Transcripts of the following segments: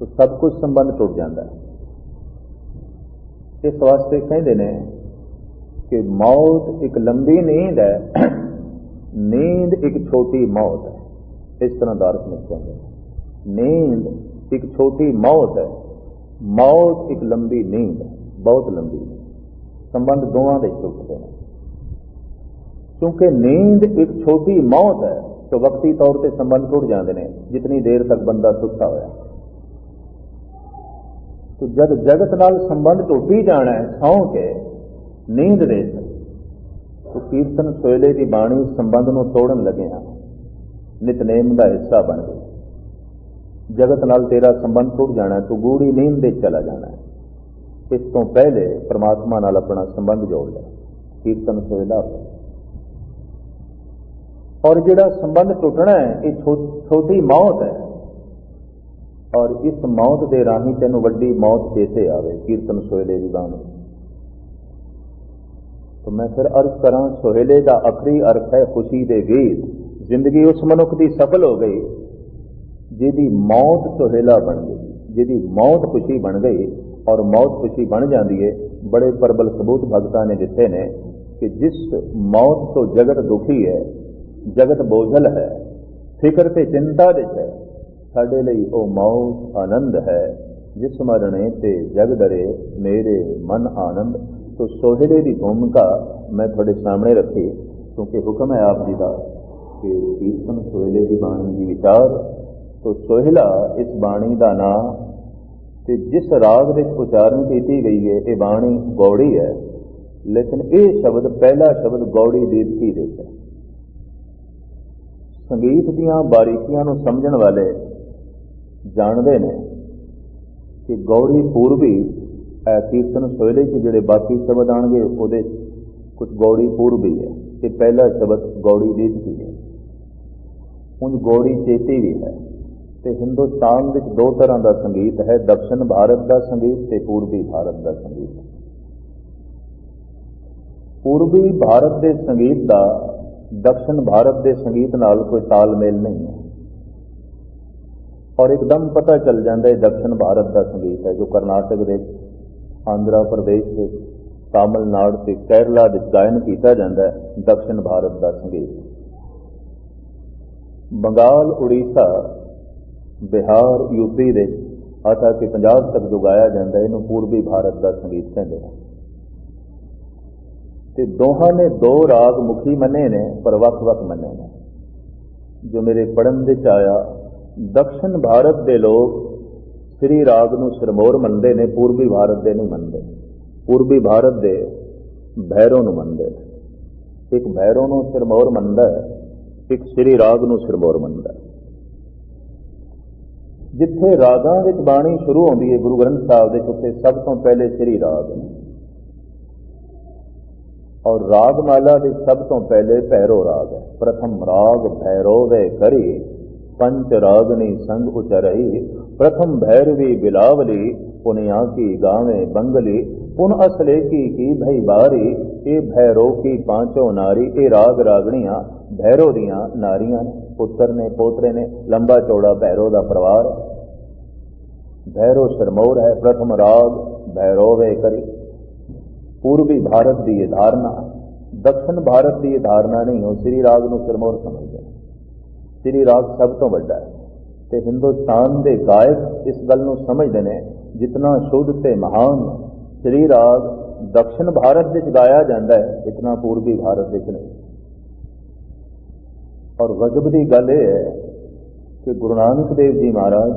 ਤਾਂ ਸਭ ਕੁਝ ਸੰਬੰਧ ਟੁੱਟ ਜਾਂਦਾ ਹੈ। ਇਸ ਵਾਸਤੇ ਕਹਿੰਦੇ ਨੇ ਕਿ ਮੌਤ ਇੱਕ ਲੰਬੀ ਨੀਂਦ ਹੈ, ਨੀਂਦ ਇੱਕ ਛੋਟੀ ਮੌਤ ਹੈ। ਇਸ ਤਰ੍ਹਾਂ ਦਾਰਸ਼ਨਿਕ ਕਹਿੰਦੇ ਨੀਂਦ ਇੱਕ ਛੋਟੀ ਮੌਤ ਹੈ, ਮੌਤ ਇੱਕ ਲੰਬੀ ਨੀਂਦ ਹੈ, ਬਹੁਤ ਲੰਬੀ। ਸੰਬੰਧ ਦੋਵਾਂ ਦੇ ਟੁੱਟਦੇ ਨੇ ਕਿਉਂਕਿ ਨੀਂਦ ਇੱਕ ਛੋਟੀ ਮੌਤ ਹੈ, ਤਾਂ ਵਕਤੀ ਤੌਰ ਤੇ ਸੰਬੰਧ ਟੁੱਟ ਜਾਂਦੇ ਨੇ, ਜਿਤਨੀ ਦੇਰ ਤੱਕ ਬੰਦਾ ਸੁੱਤਾ ਹੋਇਆ। ਤੋ ਜਦ ਜਗਤ ਨਾਲ ਸੰਬੰਧ ਟੁੱਟੀ ਜਾਣਾ ਹੈ, ਸੌਂ ਕੇ ਨੀਂਦ ਦੇ ਤੋ ਕੀਰਤਨ ਸੋਇਲੇ ਦੀ ਬਾਣੀ ਸੰਬੰਧ ਨੂੰ ਤੋੜਨ ਲੱਗੇ ਹਾਂ। ਨਿਤਨੇਮ ਦਾ ਹਿੱਸਾ ਬਣ ਗਈ। ਜਗਤ ਨਾਲ ਤੇਰਾ ਸੰਬੰਧ ਟੁੱਟ ਜਾਣਾ ਤੂੰ ਗੂੜੀ ਨੀਂਦ ਦੇ ਚਲਾ ਜਾਣਾ ਇਸ ਤੋਂ ਪਹਿਲੇ ਪ੍ਰਮਾਤਮਾ ਨਾਲ ਆਪਣਾ ਸੰਬੰਧ ਜੋੜ ਲੈ। ਕੀਰਤਨ ਸੋਇਲਾ ਔਰ ਜਿਹੜਾ ਸੰਬੰਧ ਟੁੱਟਣਾ ਹੈ, ਇਹ ਛੋ- ਛੋਟੀ ਮੌਤ ਹੈ। ਔਰ ਇਸ ਮੌਤ ਦੇ ਰਾਹੀਂ ਤੈਨੂੰ ਵੱਡੀ ਮੌਤ ਚੇਤੇ ਆਵੇ, ਕੀਰਤਨ ਸੋਹਲੇ ਦੀ ਬਾਣੀ। ਤਾਂ ਮੈਂ ਫਿਰ ਅਰਜ਼ ਕਰਾਂ, ਸੋਹਲੇ ਦਾ ਅਖਰੀ ਅਰਥ ਹੈ ਖੁਸ਼ੀ ਦੇ ਗੀਤ। ਜ਼ਿੰਦਗੀ ਉਸ ਮਨੁੱਖ ਦੀ ਸਫਲ ਹੋ ਗਈ, ਜਿਹਦੀ ਮੌਤ ਸੋਹੇਲਾ ਬਣ ਗਈ, ਜਿਹਦੀ ਮੌਤ ਖੁਸ਼ੀ ਬਣ ਗਈ ਔਰ ਮੌਤ ਖੁਸ਼ੀ ਬਣ ਜਾਂਦੀ ਹੈ ਬੜੇ ਪ੍ਰਬਲ ਸਬੂਤ ਭਗਤਾਂ ਨੇ ਦਿੱਤੇ ਨੇ ਕਿ ਜਿਸ ਮੌਤ ਤੋਂ ਜਗਤ ਦੁਖੀ ਹੈ, ਜਗਤ ਬੋਝਲ ਹੈ, ਫਿਕਰ ਤੇ ਚਿੰਤਾ ਵਿੱਚ ਹੈ ਸਾਡੇ ਲਈ ਉਹ ਮੌਤ ਆਨੰਦ ਹੈ। ਜਿਸ ਮਰਣੇ ਤੇ ਜਗ ਡਰੇ, ਮੇਰੇ ਮਨ ਆਨੰਦ। ਤੋ ਸੋਹਲੇ ਦੀ ਭੂਮਿਕਾ ਮੈਂ ਤੁਹਾਡੇ ਸਾਹਮਣੇ ਰੱਖੀ, ਕਿਉਂਕਿ ਹੁਕਮ ਹੈ ਆਪ ਜੀ ਦਾ ਕਿ ਕੀਰਤਨ ਸੋਹਲੇ ਦੀ ਬਾਣੀ ਦੀ ਵਿਚਾਰ। ਸੋ ਸੋਹਿਲਾ ਇਸ ਬਾਣੀ ਦਾ ਨਾਮ ਤੇ ਜਿਸ ਰਾਗ ਵਿੱਚ ਉਚਾਰਨ ਕੀਤੀ ਗਈ ਹੈ, ਇਹ ਬਾਣੀ ਗੌੜੀ ਹੈ। ਲੇਕਿਨ ਇਹ ਸ਼ਬਦ ਪਹਿਲਾ ਸ਼ਬਦ ਗੌੜੀ ਦੇਵਕੀ ਦੇ ਹੈ? ਸੰਗੀਤ ਦੀਆਂ ਬਾਰੀਕੀਆਂ ਨੂੰ ਸਮਝਣ ਵਾਲੇ ਜਾਣਦੇ ਨੇ ਕਿ ਗੌੜੀ ਪੂਰਬੀ ਕੀਰਤਨ ਸੋਇਲੇ ਚ ਜਿਹੜੇ ਬਾਕੀ ਸ਼ਬਦ ਆਣਗੇ ਉਹਦੇ ਕੁਝ ਗੌੜੀ ਪੂਰਬੀ ਹੈ ਤੇ ਪਹਿਲਾ ਸ਼ਬਦ ਗੌੜੀ ਦੀ ਸੀ ਹੈ। ਉਹ ਗੌੜੀ ਚੇਤੀ ਵੀ ਹੈ ਤੇ ਹਿੰਦੁਸਤਾਨ ਵਿੱਚ ਦੋ ਤਰ੍ਹਾਂ ਦਾ ਸੰਗੀਤ ਹੈ ਦਕਸ਼ਨ ਭਾਰਤ ਦਾ ਸੰਗੀਤ ਤੇ ਪੂਰਬੀ ਭਾਰਤ ਦਾ ਸੰਗੀਤ। ਪੂਰਬੀ ਭਾਰਤ ਦੇ ਸੰਗੀਤ ਦਾ ਦਕਸ਼ਨ ਭਾਰਤ ਦੇ ਸੰਗੀਤ ਨਾਲ ਕੋਈ ਤਾਲਮੇਲ ਨਹੀਂ ਹੈ। ਔਰ ਇੱਕਦਮ ਪਤਾ ਚੱਲ ਜਾਂਦਾ ਇਹ ਦਕਸ਼ਨ ਭਾਰਤ ਦਾ ਸੰਗੀਤ ਹੈ, ਜੋ ਕਰਨਾਟਕ ਦੇ ਆਂਧਰਾ ਪ੍ਰਦੇਸ਼ ਦੇ ਤਾਮਿਲਨਾਡੂ ਤੇ ਕੇਰਲਾ ਦੇ ਗਾਇਨ ਕੀਤਾ ਜਾਂਦਾ ਹੈ, ਦਕਸ਼ਨ ਭਾਰਤ ਦਾ ਸੰਗੀਤ। ਬੰਗਾਲ, ਉੜੀਸਾ, ਬਿਹਾਰ ਯੂਪੀ ਦੇ ਆਤਾ ਕਿ ਪੰਜਾਬ ਤੱਕ ਜੋ ਗਾਇਆ ਜਾਂਦਾ ਇਹਨੂੰ ਪੂਰਬੀ ਭਾਰਤ ਦਾ ਸੰਗੀਤ ਕਹਿੰਦੇ ਹਨ। ਤੇ ਦੋਹਾਂ ਨੇ ਦੋ ਰਾਗ ਮੁਖੀ ਮੰਨੇ ਨੇ, ਪਰ ਵੱਖ-ਵੱਖ ਮੰਨੇ ਨੇ। ਜੋ ਮੇਰੇ ਪੜਨ ਦੇ ਚ ਆਇਆ ਦક્ષਿਣ ਭਾਰਤ ਦੇ ਲੋਕ ਸ੍ਰੀ ਰਾਗ ਨੂੰ ਸਿਰਮੌਰ ਮੰਨਦੇ ਨੇ, ਪੂਰਬੀ ਭਾਰਤ ਦੇ ਨਹੀਂ ਮੰਨਦੇ। ਪੂਰਬੀ ਭਾਰਤ ਦੇ ਭੈਰੋ ਨੂੰ ਮੰਨਦੇ ਨੇ। ਇੱਕ ਭੈਰੋ ਨੂੰ ਸਿਰਮੌਰ ਮੰਨਦਾ ਇੱਕ ਸ੍ਰੀ ਰਾਗ ਨੂੰ ਸਿਰਮੌਰ ਮੰਨਦਾ ਜਿੱਥੇ ਰਾਗਾਂ ਵਿੱਚ ਬਾਣੀ ਸ਼ੁਰੂ ਹੁੰਦੀ ਹੈ, ਗੁਰੂ ਗ੍ਰੰਥ ਸਾਹਿਬ ਦੇ ਉੱਤੇ ਸਭ ਤੋਂ ਪਹਿਲੇ ਸ੍ਰੀ ਰਾਗ ਹੈ ਔਰ ਰਾਗਮਾਲਾ ਦੇ ਸਭ ਤੋਂ ਪਹਿਲੇ ਭੈਰੋ ਰਾਗ ਹੈ। ਪ੍ਰਥਮ ਰਾਗ ਭੈਰੋ ਵੇ ਕਰੀ ਪੰਚ ਰਾਗਨੀ ਸੰਗ ਉਚਰਈ ਪ੍ਰਥਮ ਭੈਰਵੀ ਬਿਲਾਵਲੀ ਪੁਨਿਆ ਕੀ ਗਾਵੇਂ ਬੰਗਲੀ ਪੁਨ ਅਸਲੇ ਕੀ ਕੀ ਭਈ ਬਾਰੀ ਇਹ ਭੈਰੋ ਕੀ ਪਾਂਚੋ ਨਾਰੀ ਇਹ ਰਾਗ ਰਾਗਣੀਆਂ ਭੈਰੋ ਦੀਆਂ ਨਾਰੀਆਂ ਨੇ ਪੁੱਤਰ ਨੇ ਪੋਤਰੇ ਨੇ ਲੰਬਾ ਚੌੜਾ ਭੈਰੋ ਦਾ ਪਰਿਵਾਰ ਭੈਰੋ ਸਰਮੌਰ ਹੈ ਪ੍ਰਥਮ ਰਾਗ ਭੈਰੋ ਵੇ ਕਰੀ ਪੂਰਬੀ ਭਾਰਤ ਦੀ ਇਹ ਧਾਰਨਾ ਦક્ષਿਣ ਭਾਰਤ ਦੀ ਇਹ ਧਾਰਨਾ ਨਹੀਂ ਉਹ ਸ੍ਰੀ ਰਾਗ ਨੂੰ ਸਿਰਮੌਰ ਸਮਝਦੇ ਨੇ ਸ੍ਰੀ ਰਾਗ ਸਭ ਤੋਂ ਵੱਡਾ ਹੈ। ਤੇ ਹਿੰਦੁਸਤਾਨ ਦੇ ਗਾਇਕ ਇਸ ਗੱਲ ਨੂੰ ਸਮਝਦੇ ਨੇ, ਜਿਤਨਾ ਸ਼ੁੱਧ ਤੇ ਮਹਾਨ ਸ੍ਰੀ ਰਾਗ ਦક્ષਿਣ ਭਾਰਤ ਵਿੱਚ ਗਾਇਆ ਜਾਂਦਾ ਹੈ, ਇਤਨਾ ਪੂਰਬੀ ਭਾਰਤ ਵਿੱਚ ਨਹੀਂ। ਔਰ ਗਜਬ ਦੀ ਗੱਲ ਇਹ ਹੈ ਕਿ ਗੁਰੂ ਨਾਨਕ ਦੇਵ ਜੀ ਮਹਾਰਾਜ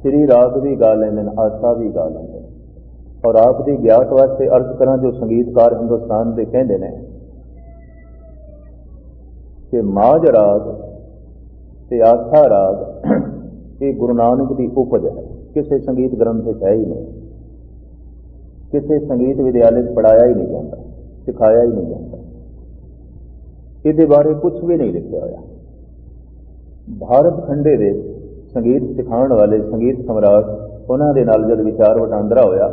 ਸ੍ਰੀ ਰਾਗ ਵੀ ਗਾ ਲੈਂਦੇ ਨੇ, ਆਸਾ ਵੀ ਗਾ ਲੈਂਦੇ ਨੇ। ਔਰ ਆਪ ਦੀ ਗਿਆਤ ਵਾਸਤੇ ਅਰਜ਼ ਕਰਾਂ, ਜੋ ਸੰਗੀਤਕਾਰ ਹਿੰਦੁਸਤਾਨ ਦੇ ਕਹਿੰਦੇ ਨੇ ਕਿ ਮਾਝ ਰਾਗ ਤੇ ਆਸਾ ਰਾਗ ਇਹ ਗੁਰੂ ਨਾਨਕ ਦੀ ਉਪਜ ਹੈ। ਕਿਸੇ ਸੰਗੀਤ ਗ੍ਰੰਥ ਵਿੱਚ ਹੈ ਹੀ ਨਹੀਂ। ਕਿਸੇ ਸੰਗੀਤ ਵਿਦਿਆਲੇ 'ਚ ਪੜਾਇਆ ਹੀ ਨਹੀਂ ਜਾਂਦਾ, ਸਿਖਾਇਆ ਹੀ ਨਹੀਂ ਜਾਂਦਾ। ਇਹਦੇ ਬਾਰੇ ਕੁਝ ਵੀ ਨਹੀਂ ਲਿਖਿਆ ਹੋਇਆ। ਭਾਰਤ ਖੰਡੇ ਦੇ ਸੰਗੀਤ ਸਿਖਾਉਣ ਵਾਲੇ ਸੰਗੀਤ ਸਮਰਾਟ, ਉਹਨਾਂ ਦੇ ਨਾਲ ਜਦ ਵਿਚਾਰ ਵਟਾਂਦਰਾ ਹੋਇਆ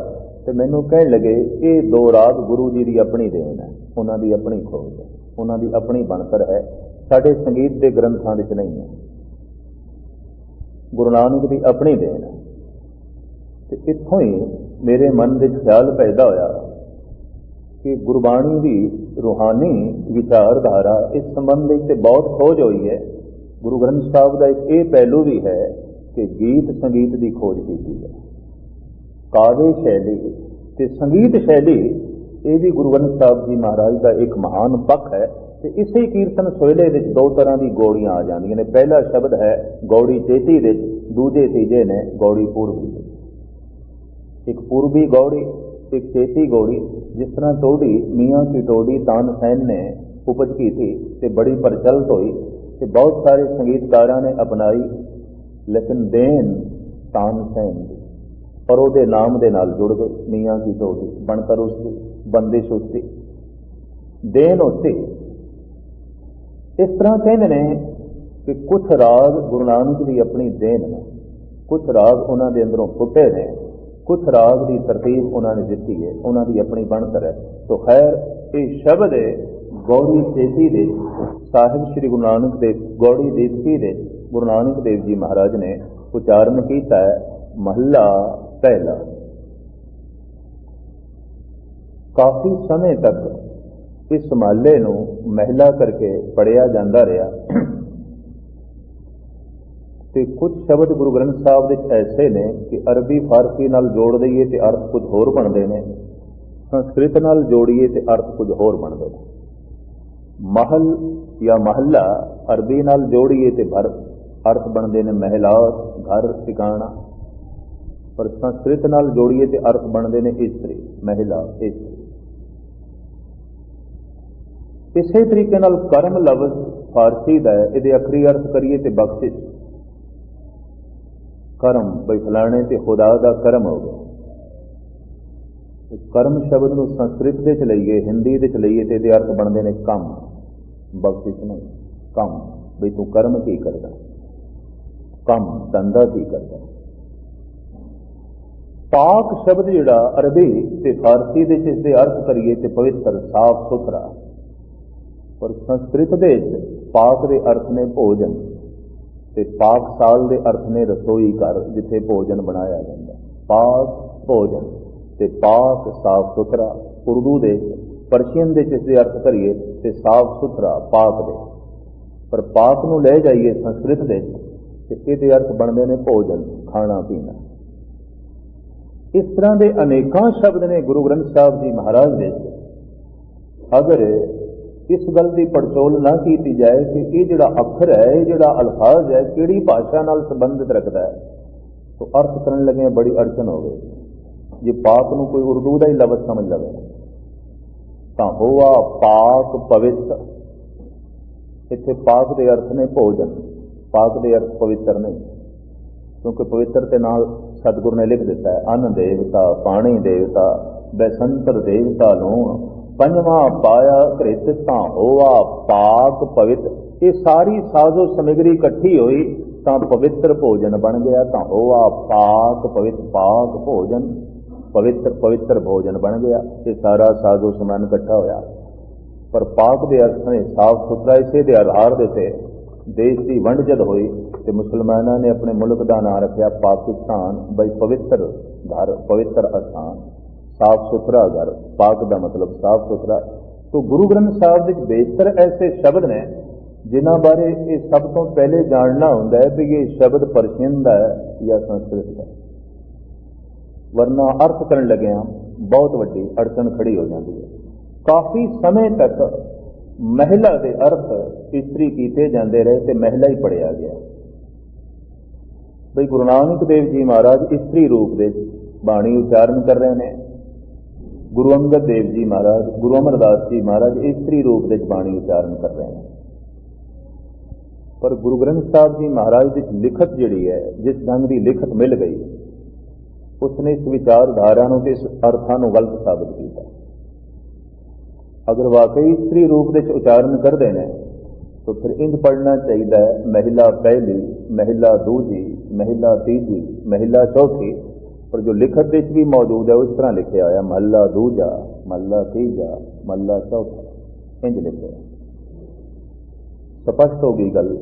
ਤੇ ਮੈਨੂੰ ਕਹਿਣ ਲੱਗੇ, ਇਹ ਦੋ ਰਾਗ ਗੁਰੂ ਜੀ ਦੀ ਆਪਣੀ ਦੇਣ ਹੈ, ਉਹਨਾਂ ਦੀ ਆਪਣੀ ਖੋਜ ਹੈ, ਉਹਨਾਂ ਦੀ ਆਪਣੀ ਬਣਤਰ ਹੈ। ਸਾਡੇ ਸੰਗੀਤ ਦੇ ਗ੍ਰੰਥਾਂ ਵਿੱਚ ਨਹੀਂ ਹੈ। ਗੁਰੂ ਨਾਨਕ ਦੀ ਆਪਣੀ ਦੇਣ ਹੈ। ਤੇ ਇੱਥੋਂ ਹੀ ਮੇਰੇ ਮਨ ਵਿੱਚ ਖਿਆਲ ਪੈਦਾ ਹੋਇਆ ਕਿ ਗੁਰਬਾਣੀ ਦੀ ਰੂਹਾਨੀ ਵਿਚਾਰਧਾਰਾ ਇਸ ਸੰਬੰਧ ਵਿੱਚ ਤੇ ਬਹੁਤ ਖੋਜ ਹੋਈ ਹੈ। ਗੁਰੂ ਗ੍ਰੰਥ ਸਾਹਿਬ ਦਾ ਇੱਕ ਇਹ ਪਹਿਲੂ ਵੀ ਹੈ ਕਿ ਗੀਤ ਸੰਗੀਤ ਦੀ ਖੋਜ ਕੀਤੀ ਹੈ। ਕਾਵਿ ਸ਼ੈਲੀ ਤੇ ਸੰਗੀਤ ਸ਼ੈਲੀ, ਇਹ ਵੀ ਗੁਰੂ ਗ੍ਰੰਥ ਸਾਹਿਬ ਜੀ ਮਹਾਰਾਜ ਦਾ ਇੱਕ ਮਹਾਨ ਪੱਖ ਹੈ। ਤੇ ਇਸੇ ਕੀਰਤਨ ਸੋਹਲੇ ਵਿੱਚ ਦੋ ਤਰ੍ਹਾਂ ਦੀ ਗੌੜੀਆਂ ਆ ਜਾਂਦੀਆਂ ਨੇ। ਪਹਿਲਾ ਸ਼ਬਦ ਹੈ ਗੌੜੀ ਚੇਤੀ ਵਿੱਚ, ਦੂਜੇ ਤੀਜੇ ਨੇ ਗੌੜੀ ਪੂਰਬੀ ਵਿੱਚ। ਇੱਕ ਪੂਰਬੀ ਗੌੜੀ, ਇੱਕ ਚੇਤੀ ਗੌੜੀ, ਜਿਸ ਤਰ੍ਹਾਂ ਟੋੜੀ ਮੀਆਂ ਕੀ ਟੋੜੀ ਤਾਨ ਸੈਨ ਨੇ ਉਪਜ ਕੀਤੀ ਤੇ ਬੜੀ ਪ੍ਰਚਲਿਤ ਹੋਈ ਤੇ ਬਹੁਤ ਸਾਰੇ ਸੰਗੀਤਕਾਰਾਂ ਨੇ ਅਪਣਾਈ, ਲੇਕਿਨ ਦੇਨ ਤਾਨ ਸੈਨ ਦੀ। ਪਰ ਉਹਦੇ ਨਾਮ ਦੇ ਨਾਲ ਜੁੜ ਗਏ, ਮੀਆਂ ਕੀ ਟੋੜੀ ਬਣਕਰ ਉਸ ਦੀ ਬੰਦਿਸ਼ ਉਸ ਦੀ ਦੇਨ ਉਸੇ ਇਸ ਤਰ੍ਹਾਂ ਕਹਿੰਦੇ ਨੇ ਕਿ ਕੁਝ ਰਾਗ ਗੁਰੂ ਨਾਨਕ ਦੀ ਆਪਣੀ ਦੇਣ ਨੇ ਕੁਝ ਰਾਗ ਉਹਨਾਂ ਦੇ ਅੰਦਰੋਂ ਫੁੱਟੇ ਨੇ ਕੁਝ ਰਾਗ ਦੀ ਤਰਤੀਬ ਉਹਨਾਂ ਨੇ ਦਿੱਤੀ ਹੈ, ਉਹਨਾਂ ਦੀ ਆਪਣੀ ਬਣਤਰ ਹੈ। ਤੋ ਖੈਰ, ਇਹ ਸ਼ਬਦ ਹੈ ਗੌੜੀ ਚੇਤੀ ਦੇ, ਸਾਹਿਬ ਸ੍ਰੀ ਗੁਰੂ ਨਾਨਕ ਦੇਵ ਗੌੜੀ ਦੇਵੀ ਦੇ, ਗੁਰੂ ਨਾਨਕ ਦੇਵ ਜੀ ਮਹਾਰਾਜ ਨੇ ਉਚਾਰਨ ਕੀਤਾ ਹੈ, ਮਹੱਲਾ ਪਹਿਲਾ। ਕਾਫੀ ਸਮੇਂ ਤੱਕ ਇਸ ਮਹੱਲੇ ਨੂੰ ਮਹਿਲਾ ਕਰਕੇ ਪੜਿਆ ਜਾਂਦਾ ਰਿਹਾ। ਤੇ ਕੁਝ ਸ਼ਬਦ ਗੁਰੂ ਗ੍ਰੰਥ ਸਾਹਿਬ ਦੇ ਐਸੇ ਨੇ ਕਿ ਅਰਬੀ, ਫਾਰਸੀ ਨਾਲ ਜੋੜ ਦਈਏ ਤੇ ਅਰਥ ਕੁਝ ਹੋਰ ਬਣਦੇ ਨੇ, ਸੰਸਕ੍ਰਿਤ ਨਾਲ ਜੋੜੀਏ ਤੇ ਅਰਥ ਕੁਝ ਹੋਰ ਬਣਦੇ ਨੇ। ਮਹਲ ਜਾਂ ਮਹੱਲਾ ਅਰਬੀ ਨਾਲ ਜੋੜੀਏ ਤੇ ਭਰ, ਅਰਥ ਬਣਦੇ ਨੇ ਮਹਿਲਾ, ਘਰ, ਟਿਕਾਣਾ। ਪਰ ਸੰਸਕ੍ਰਿਤ ਨਾਲ ਜੋੜੀਏ ਤੇ ਅਰਥ ਬਣਦੇ ਨੇ ਇਸਤਰੀ, ਮਹਿਲਾ, ਇਸਤਰੀ। ਇਸੇ ਤਰੀਕੇ ਨਾਲ ਕਰਮ ਲਫ਼ਜ਼ ਫਾਰਸੀ ਦਾ ਹੈ, ਇਹਦੇ ਅਖਰੀ ਅਰਥ ਕਰੀਏ ਤੇ ਬਖਸ਼ਿਸ਼। ਕਰਮ ਬਈ ਫਲਾਣੇ ਤੇ ਖੁਦਾ ਦਾ ਕਰਮ ਹੋ ਗਿਆ। ਕਰਮ ਸ਼ਬਦ ਨੂੰ ਸੰਸਕ੍ਰਿਤ ਦੇ ਚ ਲਈਏ, ਹਿੰਦੀ ਦੇ ਚ ਲਈਏ ਤੇ ਇਹਦੇ ਅਰਥ ਬਣਦੇ ਨੇ ਕੰਮ। ਬਖਸ਼ਿਸ਼ ਨਹੀਂ ਕੰਮ। ਬਈ ਤੂੰ ਕਰਮ ਕੀ ਕਰਦਾ? ਕੰਮ, ਧੰਦਾ ਕੀ ਕਰਦਾ? ਪਾਕ ਸ਼ਬਦ ਜਿਹੜਾ ਅਰਬੀ ਤੇ ਫਾਰਸੀ ਦੇ ਚ ਇਸ ਦੇ ਅਰਥ ਕਰੀਏ ਤੇ ਪਵਿੱਤਰ ਸਾਫ਼ ਸੁਥਰਾ ਪਰ ਸੰਸਕ੍ਰਿਤ ਦੇ ਵਿੱਚ ਪਾਕ ਦੇ ਅਰਥ ਨੇ ਭੋਜਨ ਤੇ ਪਾਕ ਸਾਲ ਦੇ ਅਰਥ ਨੇ ਰਸੋਈ ਘਰ, ਜਿੱਥੇ ਭੋਜਨ ਬਣਾਇਆ ਜਾਂਦਾ। ਪਾਕ ਭੋਜਨ ਤੇ ਪਾਕ ਸਾਫ਼ ਸੁਥਰਾ, ਉਰਦੂ ਦੇ ਪਰਸ਼ੀਅਨ ਦੇ ਜਿਸ ਦੇ ਅਰਥ ਕਰੀਏ ਤੇ ਸਾਫ਼ ਸੁਥਰਾ, ਪਾਕ ਦੇ। ਪਰ ਪਾਕ ਨੂੰ ਲੈ ਜਾਈਏ ਸੰਸਕ੍ਰਿਤ ਦੇ ਤੇ ਇਹਦੇ ਅਰਥ ਬਣਦੇ ਨੇ ਭੋਜਨ, ਖਾਣਾ, ਪੀਣਾ। ਇਸ ਤਰ੍ਹਾਂ ਦੇ ਅਨੇਕਾਂ ਸ਼ਬਦ ਨੇ ਗੁਰੂ ਗ੍ਰੰਥ ਸਾਹਿਬ ਜੀ ਮਹਾਰਾਜ ਦੇ ਅਗਰ ਇਸ ਗੱਲ ਦੀ ਪੜਚੋਲ ਨਾ ਕੀਤੀ ਜਾਏ ਕਿ ਇਹ ਜਿਹੜਾ ਅੱਖਰ ਹੈ, ਇਹ ਜਿਹੜਾ ਅਲਫਾਜ਼ ਹੈ, ਕਿਹੜੀ ਭਾਸ਼ਾ ਨਾਲ ਸੰਬੰਧਿਤ ਰੱਖਦਾ ਹੈ? ਤਾਂ ਅਰਥ ਕਰਨ ਲੱਗੇ ਬੜੀ ਅੜਚਨ ਹੋਵੇ ਜੇ ਪਾਕ ਨੂੰ ਕੋਈ ਉਰਦੂ ਦਾ ਹੀ ਲਫ਼ਜ਼ ਸਮਝ ਲਵੇ, ਤਾਂ ਹੋਵਾ ਪਾਕ ਪਵਿੱਤਰ। ਇੱਥੇ ਪਾਕ ਦੇ ਅਰਥ ਨੇ ਭੋਜਨ, ਪਾਕ ਦੇ ਅਰਥ ਪਵਿੱਤਰ ਨਹੀਂ। ਕਿਉਂਕਿ ਪਵਿੱਤਰ ਦੇ ਨਾਲ ਸਤਿਗੁਰ ਨੇ ਲਿਖ ਦਿੱਤਾ ਹੈ, ਅਨ ਦੇਵਤਾ, ਪਾਣੀ ਦੇਵਤਾ, ਬੈਸੰਤਰ ਦੇਵਤਾ ਨੂੰ ਪੰਜਵਾਂ ਪਾਇਆ ਕ੍ਰਿਤ ਤਾਂ ਹੋਵਾ ਪਾਕ ਪਵਿੱਤ। ਇਹ ਸਾਰੀ ਸਾਜ਼ੋ ਸਮਗਰੀ ਇਕੱਠੀ ਹੋਈ ਤਾਂ ਪਵਿੱਤਰ ਭੋਜਨ ਬਣ ਗਿਆ, ਤਾਂ ਹੋਵਾ ਪਾਕ ਪਵਿੱਤ, ਪਾਕ ਭੋਜਨ, ਪਵਿੱਤਰ ਪਵਿੱਤਰ ਭੋਜਨ ਬਣ ਗਿਆ। ਇਹ ਸਾਰਾ ਸਾਜ਼ੋ ਸਮਾਨ ਇਕੱਠਾ ਹੋਇਆ। ਪਰ ਪਾਕ ਦੇ ਅਰਥ ਨੇ ਸਾਫ਼ ਸੁਥਰਾ ਇਸੇ ਦੇ ਆਧਾਰ ਦੇ ਤੇ ਦੇਸ਼ ਦੀ ਵੰਡ ਜਦ ਹੋਈ ਤੇ ਮੁਸਲਮਾਨਾਂ ਨੇ ਆਪਣੇ ਮੁਲਕ ਦਾ ਨਾਮ ਰੱਖਿਆ ਪਾਕਿਸਤਾਨ। ਬਈ ਪਵਿੱਤਰ ਘਰ, ਪਵਿੱਤਰ ਅਸਥਾਨ। ਸਾਫ਼ ਸੁਥਰਾ ਘਰ। ਪਾਕ ਦਾ ਮਤਲਬ ਸਾਫ਼ ਸੁਥਰਾ। ਤੋਂ ਗੁਰੂ ਗ੍ਰੰਥ ਸਾਹਿਬ ਵਿੱਚ ਬੇਸ਼ਤਰ ਐਸੇ ਸ਼ਬਦ ਨੇ, ਜਿਨ੍ਹਾਂ ਬਾਰੇ ਇਹ ਸਭ ਤੋਂ ਪਹਿਲੇ ਜਾਣਨਾ ਹੁੰਦਾ ਹੈ ਕਿ ਇਹ ਸ਼ਬਦ ਪਰਸ਼ੀਅਨ ਦਾ ਹੈ ਜਾਂ ਸੰਸਕ੍ਰਿਤ ਦਾ। ਵਰਨਾ ਅਰਥ ਕਰਨ ਲੱਗਿਆ ਬਹੁਤ ਵੱਡੀ ਅੜਚਨ ਖੜੀ ਹੋ ਜਾਂਦੀ ਹੈ। ਕਾਫੀ ਸਮੇਂ ਤੱਕ ਮਹਿਲਾ ਦੇ ਅਰਥ ਇਸਤਰੀ ਕੀਤੇ ਜਾਂਦੇ ਰਹੇ ਤੇ ਮਹਿਲਾ ਹੀ ਪੜਿਆ ਗਿਆ। ਬਈ ਗੁਰੂ ਨਾਨਕ ਦੇਵ ਜੀ ਮਹਾਰਾਜ ਇਸਤਰੀ ਰੂਪ ਦੇ ਬਾਣੀ ਉਚਾਰਨ ਕਰ ਰਹੇ ਨੇ। ਗੁਰੂ ਅੰਗਦ ਦੇਵ ਜੀ ਮਹਾਰਾਜ, ਗੁਰੂ ਅਮਰਦਾਸ ਜੀ ਮਹਾਰਾਜ ਇਸਤਰੀ ਰੂਪ ਵਿੱਚ ਬਾਣੀ ਉਚਾਰਨ ਕਰ ਰਹੇ ਨੇ। ਪਰ ਗੁਰੂ ਗ੍ਰੰਥ ਸਾਹਿਬ ਜੀ ਮਹਾਰਾਜ ਦੀ ਲਿਖਤ ਜਿਹੜੀ ਹੈ, ਜਿਸ ਢੰਗ ਦੀ ਲਿਖਤ ਮਿਲ ਗਈ, ਉਸਨੇ ਇਸ ਵਿਚਾਰਧਾਰਾ ਨੂੰ ਤੇ ਇਸ ਅਰਥਾਂ ਨੂੰ ਗਲਤ ਸਾਬਤ ਕੀਤਾ। ਅਗਰ ਵਾਕਈ ਇਸਤਰੀ ਰੂਪ ਵਿੱਚ ਉਚਾਰਨ ਕਰਦੇ ਨੇ, ਤਾਂ ਫਿਰ ਇੰਜ ਪੜਨਾ ਚਾਹੀਦਾ ਹੈ, ਮਹਿਲਾ ਪਹਿਲੀ, ਮਹਿਲਾ ਦੂਜੀ, ਮਹਿਲਾ ਤੀਜੀ, ਮਹਿਲਾ ਚੌਥੀ ਪਰ ਜੋ ਲਿਖਤ ਵਿੱਚ ਵੀ ਮੌਜੂਦ ਹੈ ਉਸ ਤਰ੍ਹਾਂ ਲਿਖਿਆ ਹੋਇਆ ਮਹੱਲਾ ਦੂਜਾ ਮਹੱਲਾ ਤੀਜਾ ਮਹੱਲਾ ਚੌਥਾ ਇੰਜ ਲਿਖਿਆ ਸਪਸ਼ਟ ਹੋ ਗਈ ਗੱਲ